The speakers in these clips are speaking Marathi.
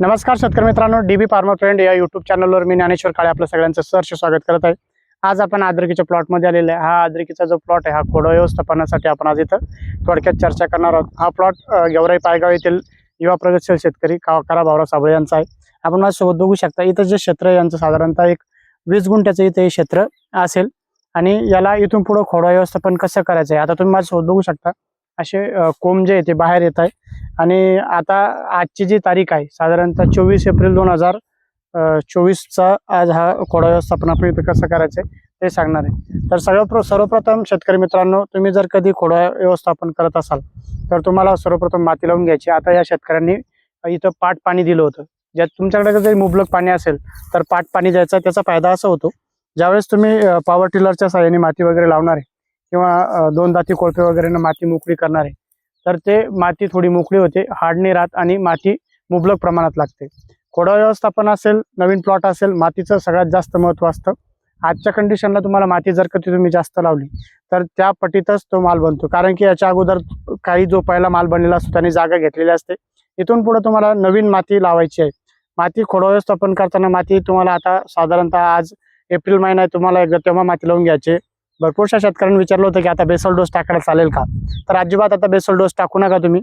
नमस्कार शेतकरी मित्रांनो डी बी फार्मर फ्रेंड या युट्यूब चॅनलवर मी ज्ञानेश्वर काळे आपलं सगळ्यांचं सहर्ष स्वागत करत आहे. आज आपण आद्रकीच्या प्लॉटमध्ये आलेले आहे. हा आद्रकीचा जो प्लॉट आहे हा खोडो व्यवस्थापनासाठी आपण आज इथं थोडक्यात चर्चा करणार आहोत. हा प्लॉट गेवराई पायगाव येथील युवा प्रगतशील शेतकरी कावकारा भावरा साबळे यांचा आहे. आपण माझ्यासोबत बघू शकता इथं जे क्षेत्र आहे यांचं साधारणतः एक वीस गुंठ्याचं इथं हे क्षेत्र असेल. आणि याला इथून पुढं खोडा व्यवस्थापन कसं करायचं आहे आता तुम्ही माझ्यासोबत बघू शकता. असे कोंब जे आहे ते बाहेर येत आहे आणि आता आजची जी तारीख आहे साधारणतः चोवीस एप्रिल दोन हजार चोवीसचा आज हा कोडा व्यवस्थापन आपण कसं करायचं ते सांगणार आहे. तर सर्व सर्वप्रथम शेतकरी मित्रांनो तुम्ही जर कधी खोडा व्यवस्थापन करत असाल तर तुम्हाला सर्वप्रथम माती लावून घ्यायची. आता या शेतकऱ्यांनी इथं पाट पाणी दिलं होतं. ज्यात तुमच्याकडे जरी मुबलक पाणी असेल तर पाट पाणी द्यायचा त्याचा फायदा असा होतो. ज्यावेळेस तुम्ही पॉवर टिलरच्या साह्याने माती वगैरे लावणार आहे किंवा अ, दोन दाती कोळपे वगैरे माती मोकळी करणार आहे. तर ते माती थोडी मोकळी होते हार्ड नाही राहत आणि माती मुबलक प्रमाणात लागते. खोडा व्यवस्थापन असेल नवीन प्लॉट असेल मातीचं सगळ्यात जास्त महत्त्व असतं. आजच्या कंडिशनला तुम्हाला माती जर कधी तुम्ही जास्त लावली तर त्या पटीतच तो माल बनतो. कारण की याच्या अगोदर काही जो पहिला माल बनलेला असतो त्याने जागा घेतलेली असते. इथून पुढे तुम्हाला नवीन माती लावायची आहे. माती खोडा व्यवस्थापन करताना माती तुम्हाला आता साधारणतः आज एप्रिल महिना आहे तुम्हाला एकदा तेव्हा माती लावून घ्यायची भरपूरशा शेतकऱ्यांनी विचारलं होतं की आता बेसल डोस टाकायला चालेल का? तर अजिबात आता बेसल डोस टाकू नका तुम्ही.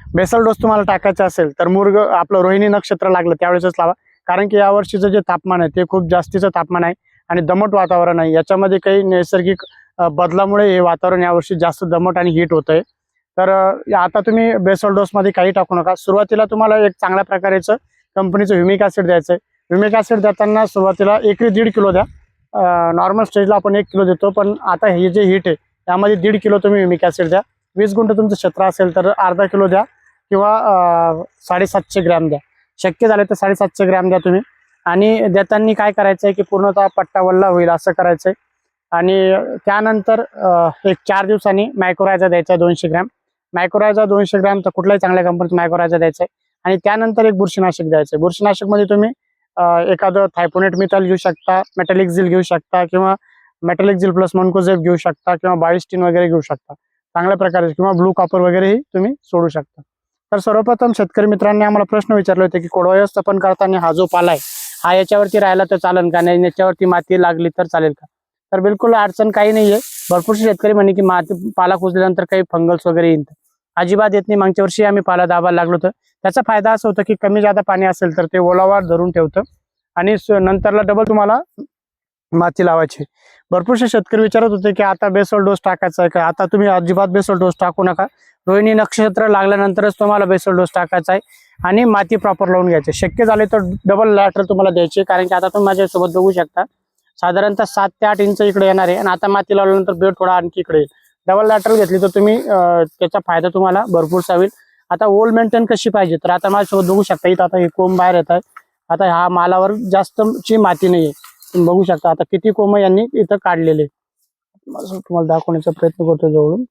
बेसल डोस तुम्हाला टाकायचा असेल तर मुर्ग आपलं रोहिणी नक्षत्र लागलं त्यावेळेसच लावा. कारण की यावर्षीचं जे तापमान आहे ते खूप जास्तीचं तापमान आहे आणि दमट वातावरण आहे. याच्यामध्ये काही नैसर्गिक बदलामुळे हे वातावरण यावर्षी जास्त दमट आणि हीट होतंय. तर आता तुम्ही बेसल डोसमध्ये काही टाकू नका. सुरुवातीला तुम्हाला एक चांगल्या प्रकारेचं कंपनीचं ह्युमिक ॲसिड द्यायचं आहे ह्युमिक ॲसिड देताना सुरुवातीला एकरी दीड किलो द्या. नॉर्मल स्टेजला आपण एक किलो देतो पण आता हे जे हीट आहे त्यामध्ये दीड किलो तुम्ही युमिक ॲसिड द्या. वीस गुंठ तुमचं क्षेत्र असेल तर अर्धा किलो द्या किंवा साडेसातशे ग्रॅम द्या. शक्य झाले तर साडेसातशे ग्रॅम द्या तुम्ही. आणि देताना काय करायचं आहे की पूर्णतः पट्टा वल्ला होईल असं करायचं आहे आणि त्यानंतर एक चार दिवसांनी मायक्रोरायझा द्यायचा आहे दोनशे ग्रॅम. मायक्रोरायझा दोनशे ग्रॅम तर कुठल्याही चांगल्या कंपनीचं मायक्रोरायझा द्यायचा आहे आणि त्यानंतर एक बुरशीनाशक द्यायचं आहे बुरशीनाशकमध्ये तुम्ही एखादं थायपोनेट मिथाल घेऊ शकता मेटॅलिक झिल घेऊ शकता किंवा मेटॅलिक झिल प्लस मनकोझेप घेऊ शकता किंवा बायोस्टीन वगैरे घेऊ शकता. चांगल्या प्रकारे किंवा ब्लू कॉपर वगैरेही तुम्ही सोडू शकता. तर सर्वप्रथम शेतकरी मित्रांनी आम्हाला प्रश्न विचारले होते की कोडवा व्यवस्थापन करताना हा जो पाला आहे हा याच्यावरती राहिला तर चालेल का नाही? याच्यावरती माती लागली तर चालेल का? तर बिलकुल अडचण काही नाहीये. भरपूर शेतकरी म्हणे की माती पाला कुजल्यानंतर काही फंगल्स वगैरे येईल अजिबात येत नाही. मागच्या वर्षी आम्ही पाला दाबायला लागलो होतं. त्याचा फायदा असा होतो की कमी जादा पाणी असेल तर ते ओलावा धरून ठेवतं. आणि नंतरला डबल तुम्हाला माती लावायची. भरपूरसे शेतकरी विचारत होते की आता बेसल डोस टाकायचा आहे का? आता तुम्ही अजिबात बेसल डोस टाकू नका. रोहिणी नक्षत्र लागल्यानंतरच तुम्हाला बेसल डोस टाकायचा आहे. आणि माती प्रॉपर लावून घ्यायची शक्य झाले तर डबल लॅटर तुम्हाला द्यायची कारण की आता तुम्ही माझ्यासोबत बघू शकता. साधारणतः सात ते आठ इंच इकडे येणार आहे. आणि आता माती लावल्यानंतर बेड थोडा आणखी इकडे येईल. डबल लॅटर घेतली तर तुम्ही त्याचा फायदा तुम्हाला भरपूर होईल आता ओल मेंटेन कशी पाहिजे? तर आता माझ्यासोबत बघू शकता इथं आता हे कोंब बाहेर येत आहे आता ह्या मालावर जास्तची माती नाही आहे तुम्ही बघू शकता आता किती कोंब यांनी इथं काढलेले. तुम्हाला दाखवण्याचा प्रयत्न करतो जवळून.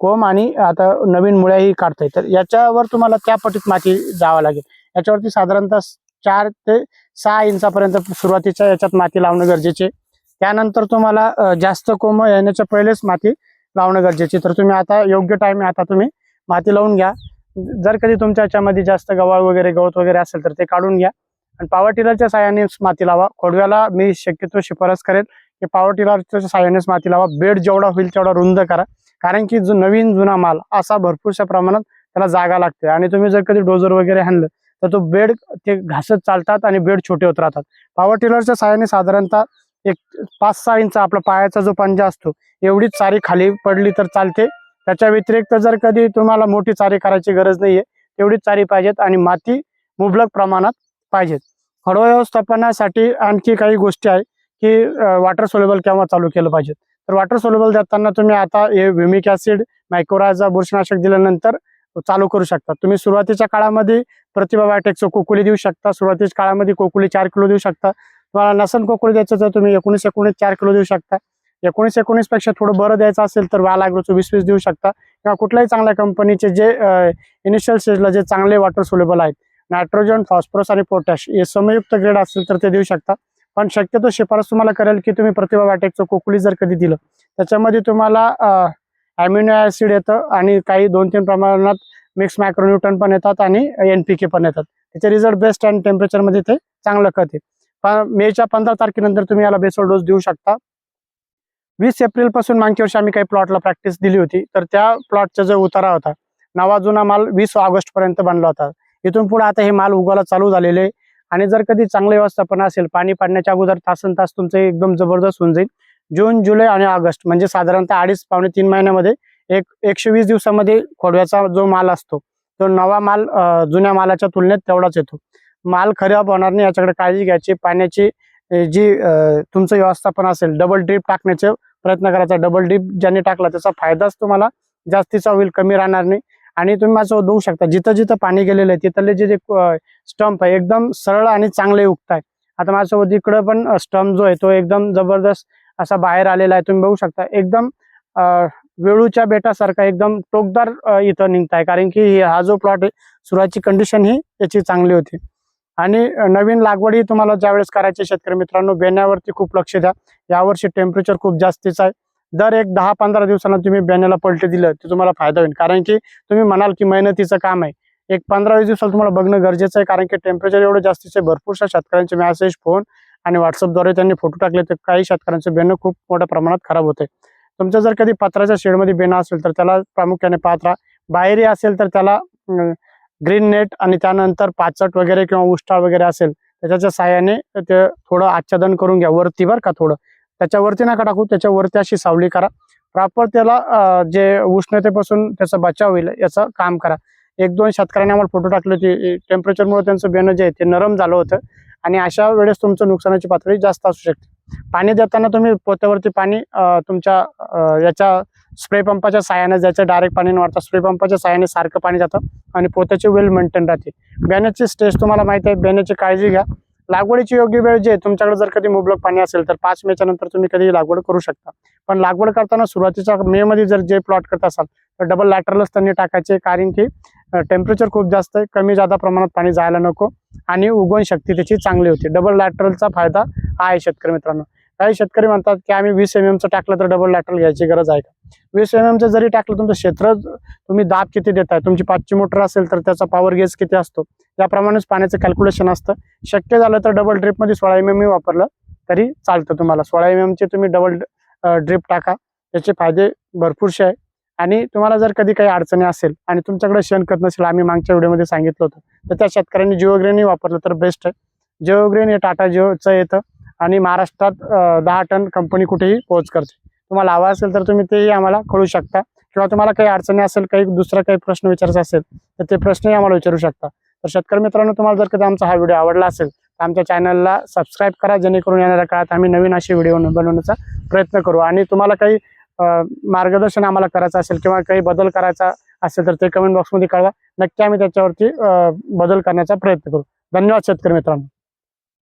कोंब आणि आता नवीन मुळ्याही काढताय. तर याच्यावर तुम्हाला त्या पटीत माती जावं लागेल. याच्यावरती साधारणतः चार ते सहा इंचापर्यंत सुरुवातीच्या याच्यात माती लावणं गरजेचे त्यानंतर तुम्हाला जास्त कोंब येण्याच्या पहिलेच माती लावणं गरजेचे. तर तुम्ही आता योग्य टाइम आता तुम्ही माती लावून घ्या. जर कधी तुमच्या याच्यामध्ये जास्त गवाळ वगैरे गवत वगैरे असेल तर ते काढून घ्या. आणि पॉवर टिलरच्या साह्याने माती लावा. खोडव्याला मी शक्यतो शिफारस करेल की पॉवर टिलरच्या साह्यानेच माती लावा. बेड जेवढा होईल तेवढा रुंद करा. कारण की जो नवीन जुना माल असा भरपूरशा प्रमाणात त्याला जागा लागते. आणि तुम्ही जर कधी डोजर वगैरे हाणलं तर तो बेड ते घासत चालतात आणि बेड छोटे होत राहतात. पॉवर टिलरच्या सहाय्याने साधारणतः एक पाच सहा इंच आपला पायाचा जो पंजा असतो एवढीच चारी खाली पडली तर चालते. त्याच्या व्यतिरिक्त जर कधी तुम्हाला मोठी चारी करायची गरज नाहीये तेवढीच चारी पाहिजेत आणि माती मुबलक प्रमाणात पाहिजेत. खडवा व्यवस्थापनासाठी आणखी काही गोष्टी आहे की वॉटर सोलेबल केव्हा चालू केलं पाहिजे तर वॉटर सोलेबल देताना तुम्ही आता हे व्युमिक ॲसिड मायक्रोराजा बुरशीनाशक दिल्यानंतर चालू करू शकता. तुम्ही सुरुवातीच्या काळामध्ये प्रतिभा बायोटेकचं कोकुली देऊ शकता सुरुवातीच्या काळामध्ये कोकुली चार किलो देऊ शकता. तुम्हाला नसन कोकुली द्यायचं तर तुम्ही एकोणीस एकोणीस चार किलो देऊ शकता. एकोणीस एकोणीसपेक्षा थोडं बरं द्यायचं असेल तर वाल अॅग्रोचं वीस वीस देऊ शकता. किंवा कुठल्याही चांगल्या कंपनीचे जे इनिशियल स्टेजला जे चांगले वॉटर सोलेबल आहेत नायट्रोजन फॉस्फरस आणि पोटॅश हे समयुक्त ग्रेड असेल तर ते देऊ शकता. पण शक्यतो शिफारस तुम्हाला करेल की तुम्ही प्रतिभा बॅटेकचं कोकुली जर कधी दिलं त्याच्यामध्ये तुम्हाला ॲम्युनो ऍसिड येतं आणि काही दोन तीन प्रमाणात मिक्स मायक्रोन्यूटन पण येतात आणि एनपीके पण येतात. त्याचे रिझल्ट बेस्ट आणि टेम्परेचरमध्ये ते चांगलं खत आहे मेच्या पंधरा तारखेनंतर तुम्ही याला बेसोल डोस देऊ शकता. वीस एप्रिलपासून मागच्या वर्षी आम्ही काही प्लॉटला प्रॅक्टिस दिली होती. तर त्या प्लॉटचा जो उतारा होता नवा जुना माल वीस ऑगस्ट पर्यंत बनला होता. इथून पुढे आता हे माल उगवायला चालू झालेले आहे. आणि जर कधी चांगलं व्यवस्थापन असेल पाणी पाडण्याच्या अगोदर तासन तास तुमचं एकदम जबरदस्त होऊन जाईल. जून जुलै आणि ऑगस्ट म्हणजे साधारणतः अडीच पावणे तीन महिन्यामध्ये एक एकशे वीस दिवसामध्ये खोडव्याचा जो माल असतो तो नवा माल जुन्या मालाच्या तुलनेत तेवढाच येतो. माल खराब होणार नाही याच्याकडे काळजी घ्यायची. पाण्याची जी तुमचं व्यवस्थापन असेल डबल ड्रीप टाकण्याचे प्रयत्न करायचा. डबल ड्रीप ज्यांनी टाकला त्याचा फायदाच तुम्हाला जास्तीचा होईल कमी राहणार नाही. आणि तुम्ही माझं बघू शकता जिथं जिथं पाणी गेलेलं आहे तिथले जे जे स्टंप आहे एकदम सरळ आणि चांगले उगत आहे आता माझ्यासोबत इकडं पण स्टंप जो आहे तो एकदम जबरदस्त असा बाहेर आलेला आहे. तुम्ही बघू शकता एकदम वेळूच्या बेटासारखा एकदम टोकदार इथं इथं निघताय. कारण की हा जो प्लॉट आहे सुरुवातीची कंडिशन ही याची चांगली होती. आणि नवीन लागवडही तुम्हाला ज्यावेळेस करायची शेतकरी मित्रांनो बेण्यावरती खूप लक्ष द्या. यावर्षी टेम्परेचर खूप जास्तीच आहे. दर एक दहा पंधरा दिवसांना तुम्ही बेण्याला पलटी दिलं तर तुम्हाला फायदा होईल. कारण की तुम्ही म्हणाल की मेहनतीचं काम आहे. एक पंधरा वीस दिवसाला तुम्हाला बघणं गरजेचं आहे कारण की टेम्परेचर एवढं जास्तीचं आहे. भरपूरशा शेतकऱ्यांचे मेसेज फोन आणि व्हॉट्सअपद्वारे त्यांनी फोटो टाकले तर काही शेतकऱ्यांचं बेणं खूप मोठ्या प्रमाणात खराब होते तुमचं जर कधी पत्राच्या शेडमध्ये बेणं असेल तर त्याला प्रामुख्याने पात्रा बाहेरही असेल तर त्याला ग्रीन नेट आणि त्यानंतर पाचट वगैरे किंवा उष्टाळ वगैरे असेल त्याच्या साहाय्याने ते थोडं आच्छादन करून घ्या. वरती बरं का थोडं. त्याच्यावरती नका टाकू त्याच्यावरती अशी सावली करा. प्रॉपर त्याला जे उष्णतेपासून त्याचा बचाव होईल याचं काम करा. एक दोन शेतकऱ्यांनी आम्हाला फोटो टाकले होते टेम्परेचरमुळे त्यांचं बेणं जे आहे ते नरम झालं होतं आणि अशा वेळेस तुमचं नुकसानाची पातळी जास्त असू शकते. पाणी देताना तुम्ही पोत्यावरती पाणी तुमच्या याच्या स्प्रे पंपाच्या साहाय्याने ज्याचं डायरेक्ट पाणी न वाढतं स्प्रे पंपाच्या साहाय्याने सारखं पाणी जातं आणि पोत्याची वेल मेंटेन राहते. बॅनरची स्टेज तुम्हाला माहिती आहे बॅनरची काळजी घ्या. लागवडीची योग्य वेळ जे तुमच्याकडे जर कधी मुबलक पाणी असेल तर पाच मेच्या नंतर तुम्ही कधी लागवड करू शकता. पण लागवड करताना सुरुवातीच्या मे मध्ये जर जे प्लॉट करत असाल तर डबल लॅटरलच त्यांनी टाकायचे कारण की टेम्परेचर खूप जास्त आहे कमी जादा प्रमाणात पाणी जायला नको आणि उगवण शक्ती त्याची चांगली होती. डबल लॅटरलचा फायदा हा आहे शेतकरी मित्रांनो. काही शेतकरी म्हणतात की आम्ही वीस एम एमचं टाकलं तर डबल लॅटरल घ्यायची गरज आहे का? वीस एम एमचं जरी टाकलं तुमचं क्षेत्र तुम्ही दाब किती देताय? तुमची पाचची मोटर असेल तर त्याचा पॉवर गेज किती असतो? याप्रमाणेच पाण्याचं कॅल्क्युलेशन असतं. शक्य झालं तर डबल ड्रिपमध्ये सोळा एम एम वापरलं तरी चालतं तुम्हाला. सोळा एम एमचे तुम्ही डबल ड्रिप टाका. त्याचे फायदे भरपूरसे आहे. आणि तुम्हाला जर कधी काही अडचणी असेल आणि तुमच्याकडे शेणखत नसेल आम्ही मागच्या व्हिडिओमध्ये सांगितलं होतं. तर त्या शेतकऱ्यांनी जिओग्रेनही वापरलं तर बेस्ट आहे. जिओग्रेन हे टाटा जिओचं येतं. आणि महाराष्ट्रात दहा टन कंपनी कुठेही पोहोच करते. तुम्हाला हवा असेल तर तुम्ही तेही आम्हाला कळू शकता. किंवा तुम्हाला काही अडचणी असेल काही दुसरा काही प्रश्न विचारायचा असेल तर ते प्रश्नही आम्हाला विचारू शकता. तर शेतकरी मित्रांनो तुम्हाला जर कधी आमचा हा व्हिडिओ आवडला असेल तर आमच्या चॅनलला सबस्क्राईब करा जेणेकरून येणाऱ्या काळात आम्ही नवीन अशी व्हिडिओ बनवण्याचा प्रयत्न करू. आणि तुम्हाला काही मार्गदर्शन आम्हाला करायचं असेल किंवा काही बदल करायचा असेल तर ते कमेंट बॉक्समध्ये कळवा. नक्की आम्ही त्याच्यावरती बदल करण्याचा प्रयत्न करू. धन्यवाद शेतकरी मित्रांनो.